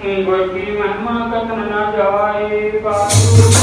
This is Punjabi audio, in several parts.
ਗੁਰ ਕੀ ਮਹਿਮਾ ਕਤਨ ਨਾ ਜਾਏ ਵਾਹਿਗੁਰੂ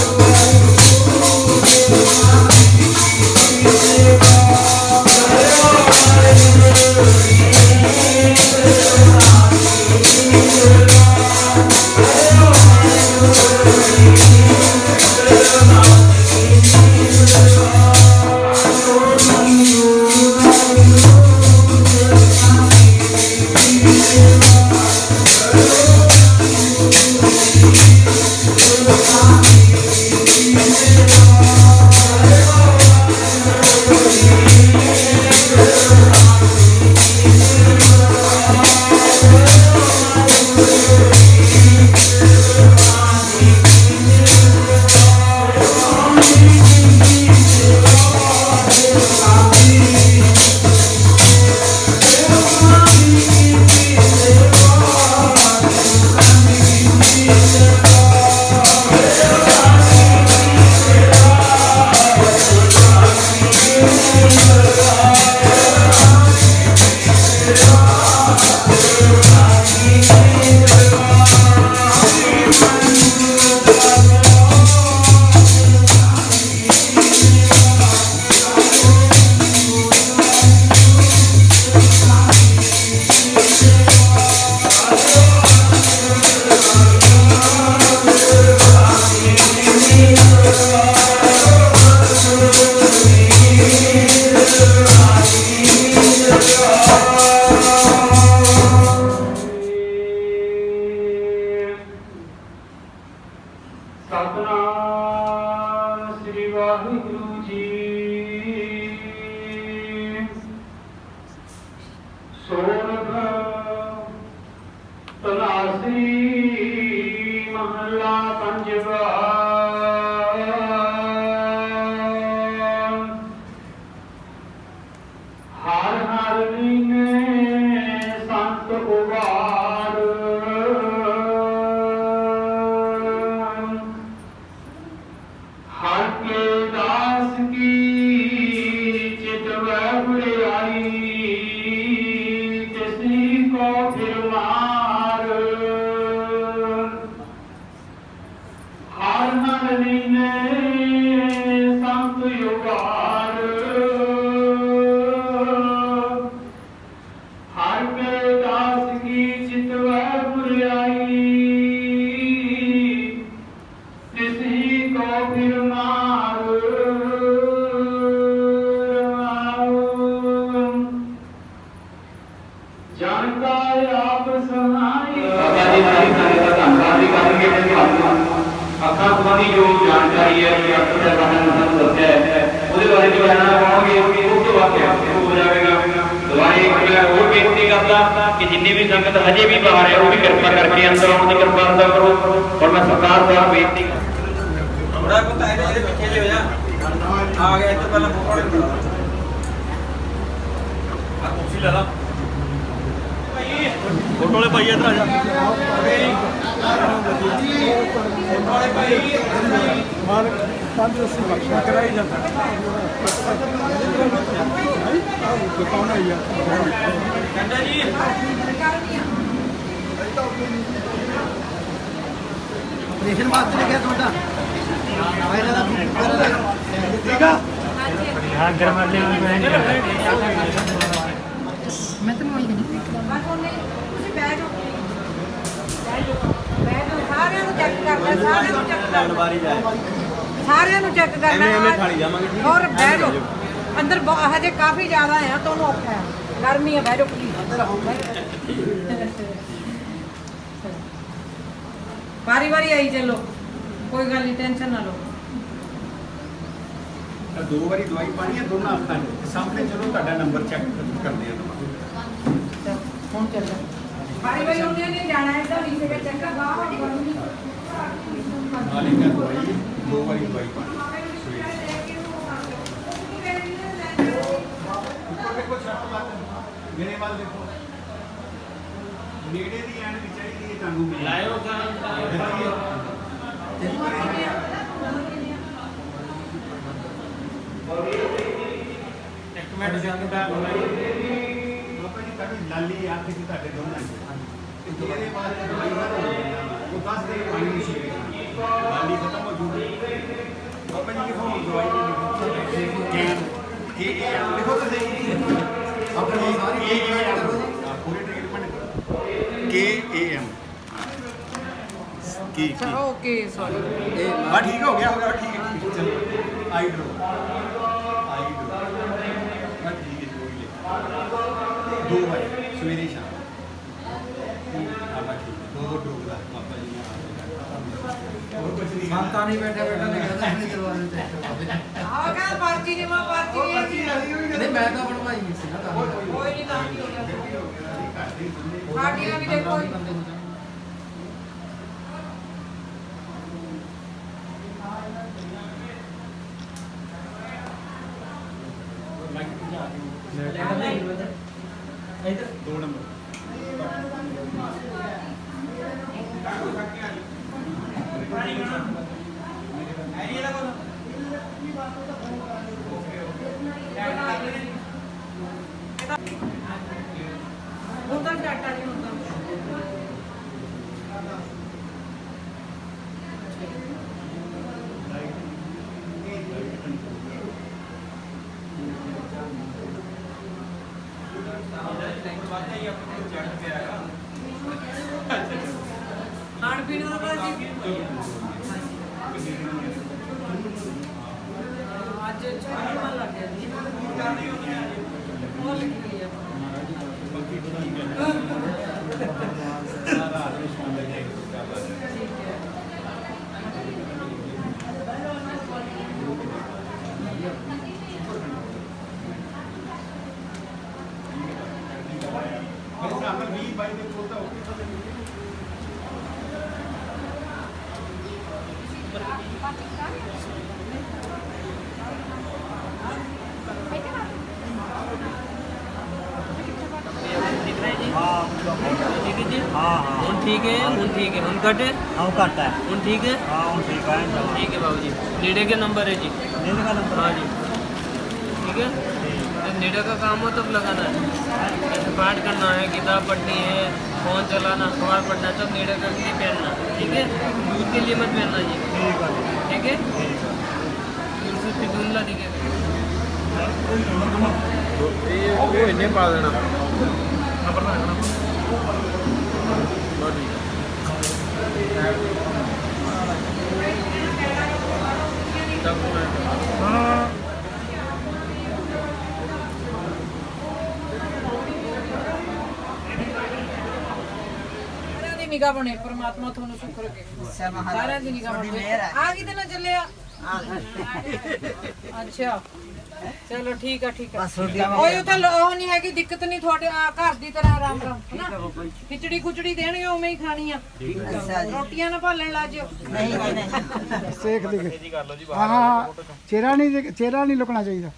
ਤਨਾਸੀ ਮਹਲਾ ਪੰਜਵਾ ਸੰਬੰਧੀ ਜੋ ਜਾਣਕਾਰੀ ਹੈ ਕਿ ਅੱਖਾਂ ਦੇ ਬਾਰੇ ਨੂੰ ਸਾਨੂੰ ਦੱਸਿਆ ਹੈ, ਉਹਦੇ ਬਾਰੇ ਜੋ ਜਾਣਨਾ ਚਾਹੋਗੇ ਉਹ ਤੋਂ ਬਾਅਦ ਉਹ ਹੋ ਜਾਵੇਗਾ। ਦੁਆਰੇ ਮੈਂ ਹੋਰ ਬੇਨਤੀ ਕਰਦਾ ਕਿ ਜਿੰਨੀ ਵੀ ਸੰਗਤ ਹਜੇ ਵੀ ਬਾਹਰ ਹੈ, ਉਹ ਵੀ ਕਿਰਪਾ ਕਰਕੇ ਅੰਦਰ ਆਉਣ ਦੀ ਕਿਰਪਾ ਅੰਦਰ ਕਰੋ। ਔਰ ਮੈਂ ਸਰਕਾਰ ਸਾਹਿਬ ਬੇਨਤੀ ਕਰਦਾ। ਥੋੜਾ ਕੁ ਇਹਦੇ ਜਿਹੜੇ ਪਿੱਛੇ ਜਿਹੇ ਹੋ ਜਾ। ਆ ਗਿਆ, ਇੱਥੇ ਪਹਿਲਾਂ ਫੋਟੋ ਵਾਲੇ। ਬਣਾ ਆ ਕੁਰਸੀ ਲੈ ਲਾ। ਫੋਟੋ ਵਾਲੇ ਭਾਈ ਇੱਧਰ ਆ ਜਾ। ਫੋਟੋ ਵਾਲੇ ਭਾਈ ਮਾਨ ਤੰਦਰੁਸਤੀ ਬਖਸ਼ਾ ਕਰਾਈ ਜਾਂਦਾ ਦੁਕਾਨ ਆਈ ਆ ਕੰਡਾ ਜੀ ਰੇਸ਼ਨ ਮਾਸਟਰ ਨੇ ਕਿਹਾ ਤੁਹਾਡਾ ਪਹਿਲਾਂ ਦਾ ਠੀਕ ਆ ਮੈਂ ਤਾਂ ਮੋਈ ਨਹੀਂ ਤੁਸੀਂ ਬਹਿ ਜਾਓ ਸਾਰਿਆਂ ਨੂੰ ਚੈੱਕ ਕਰਨਾ ਸਾਰਿਆਂ ਨੂੰ ਚੈੱਕ ਕਰਨਾ। ਵਾਰੀ ਜਾਏ। ਸਾਰਿਆਂ ਨੂੰ ਚੈੱਕ ਕਰਨਾ ਐਵੇਂ ਐਵੇਂ ਖਾਲੀ ਜਾਵਾਂਗੇ, ਠੀਕ ਹੈ? ਹੋਰ ਬਹਿ ਜਾਓ। ਅੰਦਰ ਹਜੇ ਕਾਫੀ ਜ਼ਿਆਦਾ ਆ ਤੁਹਾਨੂੰ ਔਖਾ ਹੈ। ਗਰਮੀ ਹੈ ਬਹਿ ਜਾਓ। ਪਲੀਜ਼ ਵਾਰੀ ਵਾਰੀ ਆਈ ਚੱਲੋ। ਕੋਈ ਗੱਲ ਨਹੀਂ ਟੈਨਸ਼ਨ ਨਾ ਲਓ। ਦੋ ਵਾਰੀ ਦਵਾਈ ਪਾਣੀ ਹੈ ਦੋਨਾਂ ਅੱਖਾਂ 'ਚ। ਸਾਹਮਣੇ ਚਲੋ ਤੁਹਾਡਾ ਨੰਬਰ ਚੈੱਕ ਕਰਦੇ ਆ। ਚੱਲ, ਹੁਣ ਚੱਲੋ। ਵਾਰੀ ਵਾਰੀ ਉਹਨੇ ਨਹੀਂ ਜਾਣਾ ਇਹਦਾ ਵੀ ਸੀਗਾ ਚੈੱਕ ਬਾਹਰ ਮੈਂ ਦਵਾਈ ਦੋ ਵਾਰੀ ਦਵਾਈ ਲੱਗ ਮੇਰੇ ਵੱਲ ਦੇਖੋ। ਨੇੜੇ ਦੀ ਐਨ ਵੀ ਚਾਹੀਦੀ ਹੈ ਤੁਹਾਨੂੰ ਲਾਇਓ ਇੱਕ ਮਿੰਟ ਸੰਗਤ ਦਾ ਤੁਹਾਡੀ ਲਾਲੀ ਅੱਖ ਜੀ ਤੁਹਾਡੇ ਦੋਨਾਂ 'ਚ ਇਹਦੇ ਬਾਅਦ ਦਵਾਈ ਦਾ ਉਹ 10 ਦਿਨ ਪਾਣੀ ਨਹੀਂ ਸੀ ਨਾਲੀ ਖਤਮ ਹੋ ਜੂਗੀ ਬਾਬਾ ਜੀ ਲਿਖੋ ਦਵਾਈ ਦੀ ਲਿਖੋ ਕੈਨ ਕੇ ਏ ਲਿਖੋ ਤੇ ਸਹੀ ਆਪਣੀ ਸਾਰੀ ਕੇ ਏ ਐਮ ਪੂਰੀ ਟ੍ਰੀਟਮੈਂਟ ਕਰੋ ਕੇ ਏ ਐਮ ਕੀ ਕੀ ਓਕੇ ਸੌਰੀ ਇਹ ਬਾ ਠੀਕ ਹੋ ਗਿਆ ਹੋ ਗਿਆ ਠੀਕ ਹੈ ਠੀਕ ਹੈ ਚਲੋ ਆਈ ਡਰੋ ਆਈ ਡਰੋ ਬਾ ਠੀਕ ਹੈ ਜੋ ਵੀ ਲਿਖ ਦੋ ਵਾਰ ਸਵੇਰੇ ਸ਼ਾਮ ਆਬਾ ਠੀਕ ਹੈ। ਦੋ ਦੋ ਡੋਗ ਦਾ ਪਾਪਾ ਜੀ ਨੇ ਕੁਝ ਨਹੀਂ ਨਹੀਂ ਬੈਠਾ ਬੈਠਾ ਨੇ ਕਹਿੰਦਾ ਨਹੀਂ ਕਰਵਾ ਦੇ ਟੈਸਟ ਆਹ ਕਹਿੰਦਾ ਪਰਚੀ ਨੇ ਮੈਂ ਪਰਚੀ ਨਹੀਂ ਨਹੀਂ ਮੈਂ ਤਾਂ ਬਣਵਾਈ ਨਹੀਂ ਸੀ ਨਾ ਤਾਂ। ਕੋਈ ਨਹੀਂ। ਤਾਂ ਕੀ ਹੋ ਗਿਆ। ਸਾਡੀਆਂ ਵੀ ਦੇਖੋ। ਜੀ। ਦੋ number. by the quota okay for the ठीक है उन ठीक है। उन कट हम हाँ, कट है। उन ठीक है? हाँ उन ठीक है ठीक है बाबू जी नेडे के नंबर है जी। नेडे का नंबर? हाँ जी। ठीक है? जब नेडे का काम हो तब लगाना है। जैसे पाठ करना है किताब पढ़नी है फ़ोन चलाना अखबार पढ़ना सब नेड़े करके पहनना ठीक है दूध के लिए मत पहनना ये ठीक है उससे फिर धुंधला दिखेगा इन्हें पा देना तब ਦੀ ਨਿਗਾਹ ਬਣੇ ਪ੍ਰਮਾਤਮਾ ਤੁਹਾਨੂੰ ਸੁੱਖ ਰੱਖੇ। ਸਾਰਿਆਂ ਦੀ ਨਿਗਾਹ ਬਣੇ। ਆ ਕਿਤੇ ਨਾ ਚੱਲਿਆ। ਅੱਛਾ। ਚਲੋ ਠੀਕ ਆ ਠੀਕ ਆ। ਕੋਈ ਉਥੇ ਉਹ ਨਹੀਂ ਹੈਗੀ ਦਿੱਕਤ ਨਹੀਂ ਤੁਹਾਡੇ ਘਰ ਦੀ ਤਰ੍ਹਾਂ ਆਰਾਮ ਆਰਾਮ ਹਨਾ? ਖਿਚੜੀ ਖੁਚੜੀ ਦੇਣੀ ਉਵੇਂ ਹੀ ਖਾਣੀ ਆ। ਰੋਟੀਆਂ ਨਾ ਭਾਲਣ ਲੱਜ ਸੇਖ ਲਿਖ ਹਾਂ ਹਾਂ ਚਿਹਰਾ ਨਹੀਂ ਚਿਹਰਾ ਨਹੀਂ ਲੁਕਣਾ ਚਾਹੀਦਾ।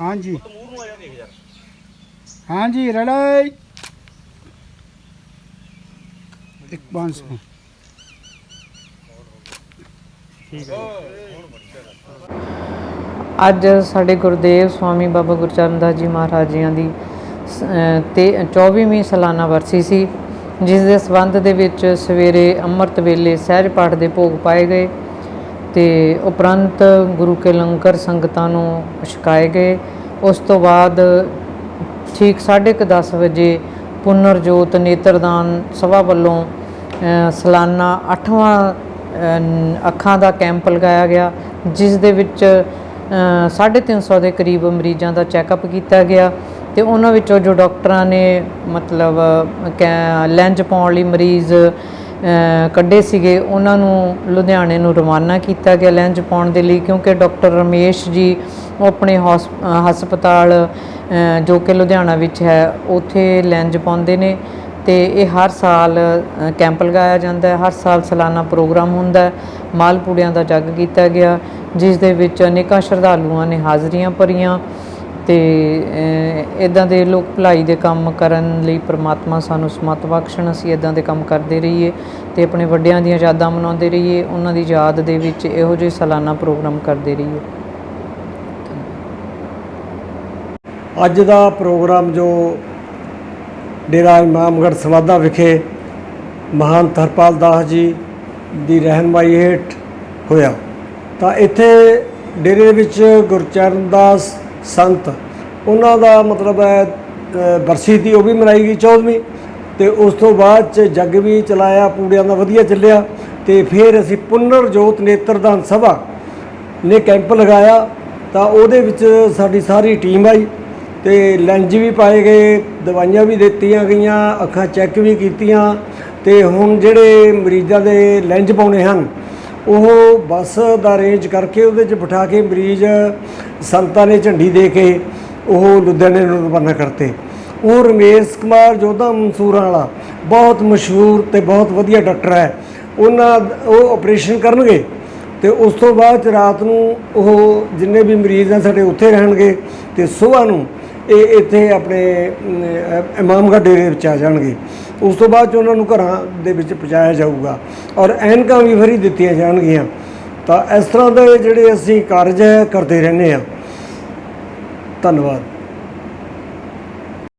ਹਾਂਜੀ। ਹਾਂਜੀ ਰੜਾਈ ਇੱਕ ਬਾਂਸ ਨੂੰ ਅੱਜ ਸਾਡੇ ਗੁਰਦੇਵ ਸਵਾਮੀ ਬਾਬਾ ਗੁਰਚਰਨ ਦਾਸ ਜੀ ਮਹਾਰਾਜ ਜੀਆਂ ਦੀ ਤੇ 24ਵੀਂ ਸਾਲਾਨਾ ਵਰਸੀ ਸੀ ਜਿਸ ਦੇ ਸਬੰਧ ਦੇ ਵਿੱਚ ਸਵੇਰੇ ਅੰਮ੍ਰਿਤ ਵੇਲੇ ਸਹਿਜ ਪਾਠ ਦੇ ਭੋਗ ਪਾਏ ਗਏ ਤੇ ਉਪਰੰਤ ਗੁਰੂ ਕੇ ਲੰਗਰ ਸੰਗਤਾਂ ਨੂੰ ਛਕਾਏ ਗਏ। ਉਸ ਤੋਂ ਬਾਅਦ ਠੀਕ 10:30 ਵਜੇ ਪੁਨਰ ਜੋਤ ਨੇਤਰਦਾਨ ਸਭਾ ਵੱਲੋਂ ਸਾਲਾਨਾ 8ਵਾਂ ਅੱਖਾਂ ਦਾ ਕੈਂਪ ਲਗਾਇਆ ਗਿਆ ਜਿਸ ਦੇ ਵਿੱਚ ਅ, 350 ਦੇ ਕਰੀਬ ਮਰੀਜ਼ਾਂ ਦਾ ਚੈੱਕਅਪ ਕੀਤਾ ਗਿਆ ਤੇ ਉਹਨਾਂ ਵਿੱਚੋਂ ਜੋ ਡਾਕਟਰਾਂ ਨੇ ਮਤਲਬ ਕੈ- ਲੈਂਜ ਪਾਉਣ ਲਈ ਮਰੀਜ਼ ਕੱਢੇ ਸੀਗੇ ਉਹਨਾਂ ਨੂੰ ਲੁਧਿਆਣੇ ਨੂੰ ਰਵਾਨਾ ਕੀਤਾ ਗਿਆ ਲੈਂਜ ਪਾਉਣ ਦੇ ਲਈ ਕਿਉਂਕਿ ਡਾਕਟਰ ਰਮੇਸ਼ ਜੀ ਉਹ ਆਪਣੇ ਹੌਸ- ਹਸਪਤਾਲ ਜੋ ਕਿ ਲੁਧਿਆਣਾ ਵਿੱਚ ਹੈ ਉੱਥੇ ਲੈਂਜ ਪਾਉਂਦੇ ਨੇ। ਤੇ ਇਹ ਹਰ ਸਾਲ ਕੈਂਪ ਲਗਾਇਆ ਜਾਂਦਾ ਹੈ। ਹਰ ਸਾਲ ਸਾਲਾਨਾ ਪ੍ਰੋਗਰਾਮ ਹੁੰਦਾ ਹੈ। ਮਾਲਪੂੜਿਆਂ ਦਾ ਜੱਗ ਕੀਤਾ ਗਿਆ, ਜਿਸ ਦੇ ਵਿੱਚ ਅਨੇਕਾਂ ਸ਼ਰਧਾਲੂਆਂ ਨੇ ਹਾਜ਼ਰੀਆਂ ਭਰੀਆਂ ਤੇ ਇਦਾਂ ਦੇ ਲੋਕ ਭਲਾਈ ਦੇ ਕੰਮ ਕਰਨ ਲਈ ਪ੍ਰਮਾਤਮਾ ਸਾਨੂੰ ਸਮਤ ਬਖਸ਼ਣ, ਅਸੀਂ ਇਦਾਂ ਦੇ ਕੰਮ ਕਰਦੇ ਰਹੀਏ ਤੇ ਆਪਣੇ ਵੱਡਿਆਂ ਦੀਆਂ ਯਾਦਾਂ ਮਨਾਉਂਦੇ ਰਹੀਏ, ਉਹਨਾਂ ਦੀ ਯਾਦ ਦੇ ਵਿੱਚ ਇਹੋ ਜਿਹੇ ਸਾਲਾਨਾ ਪ੍ਰੋਗਰਾਮ ਕਰਦੇ ਰਹੀਏ। ਅੱਜ ਦਾ ਪ੍ਰੋਗਰਾਮ ਜੋ ਡੇਰਾ ਇਮਾਮਗੜ੍ਹ ਸਵਾਦਾ ਵਿਖੇ ਮਹਾਨ ਹਰਪਾਲ ਦਾਸ ਜੀ ਦੀ ਰਹਿਨਮਾਈ ਹੇਠ ਹੋਇਆ। ਤਾਂ ਇੱਥੇ ਡੇਰੇ ਦੇ ਵਿੱਚ ਗੁਰਚਰਨ ਦਾਸ ਸੰਤ, ਉਹਨਾਂ ਦਾ ਮਤਲਬ ਹੈ ਬਰਸੀ ਦੀ ਉਹ ਵੀ ਮਨਾਈ ਗਈ 14ਵੀਂ ਤੇ ਉਸ ਤੋਂ ਬਾਅਦ ਚ ਜੱਗ ਵੀ ਚਲਾਇਆ, ਪੂੜਿਆਂ ਦਾ ਵਧੀਆ ਚੱਲਿਆ ਤੇ ਫਿਰ ਅਸੀਂ ਪੁਨਰ ਜੋਤ ਨੇਤਰਦਾਨ ਸਭਾ ਨੇ ਕੈਂਪ ਲਗਾਇਆ। ਤਾਂ ਉਹਦੇ ਵਿੱਚ ਸਾਡੀ ਸਾਰੀ ਟੀਮ ਆਈ। ਤੇ ਲੈਂਜ ਵੀ ਪਾਏ ਗਏ, ਦਵਾਈਆਂ ਵੀ ਦਿੱਤੀਆਂ ਗਈਆਂ, ਅੱਖਾਂ ਚੈੱਕ ਵੀ ਕੀਤੀਆਂ ਤੇ ਹੁਣ ਜਿਹੜੇ ਮਰੀਜ਼ਾਂ ਦੇ ਲੈਂਜ ਪਾਉਣੇ ਹਨ, ਉਹ ਬੱਸ ਦਾ ਅਰੇਂਜ ਕਰਕੇ ਉਹਦੇ 'ਚ ਬਿਠਾ ਕੇ ਮਰੀਜ਼ ਸੰਤਾਂ ਨੇ ਝੰਡੀ ਦੇ ਕੇ ਉਹ ਲੁਧਿਆਣੇ ਨੂੰ ਰਵਾਨਾ ਕਰਤੇ। ਉਹ ਰਮੇਸ਼ ਕੁਮਾਰ ਜੋਧਾ ਮਨਸੂਰਾਂ ਵਾਲਾ, ਬਹੁਤ ਮਸ਼ਹੂਰ ਤੇ ਬਹੁਤ ਵਧੀਆ ਡਾਕਟਰ ਹੈ। ਉਹਨਾਂ ਉਹ ਆਪਰੇਸ਼ਨ ਕਰਨਗੇ ਤੇ ਉਸ ਤੋਂ ਬਾਅਦ 'ਚ ਰਾਤ ਨੂੰ ਉਹ ਜਿੰਨੇ ਵੀ ਮਰੀਜ਼ ਆ ਸਾਡੇ ਉੱਥੇ ਰਹਿਣਗੇ ਤੇ ਸਵੇਰ ਨੂੰ ਇਹ ਇੱਥੇ ਆਪਣੇ ਅਮ, ਡੇਰੇ ਵਿੱਚ ਆ ਜਾਣਗੇ। ਉਸ ਤੋਂ ਬਾਅਦ 'ਚ ਉਹਨਾਂ ਨੂੰ ਘਰਾਂ ਦੇ ਵਿੱਚ ਪਹੁੰਚਾਇਆ ਜਾਊਗਾ ਔਰ ਐਨਕਾਂ ਵੀ ਫਰੀ ਦਿੱਤੀਆਂ ਜਾਣਗੀਆਂ। ਤਾਂ ਇਸ ਤਰ੍ਹਾਂ ਦੇ ਜਿਹੜੇ ਅਸੀਂ ਕਾਰਜ ਹੈ ਕਰਦੇ ਰਹਿੰਦੇ ਆ ਧੰਨਵਾਦ।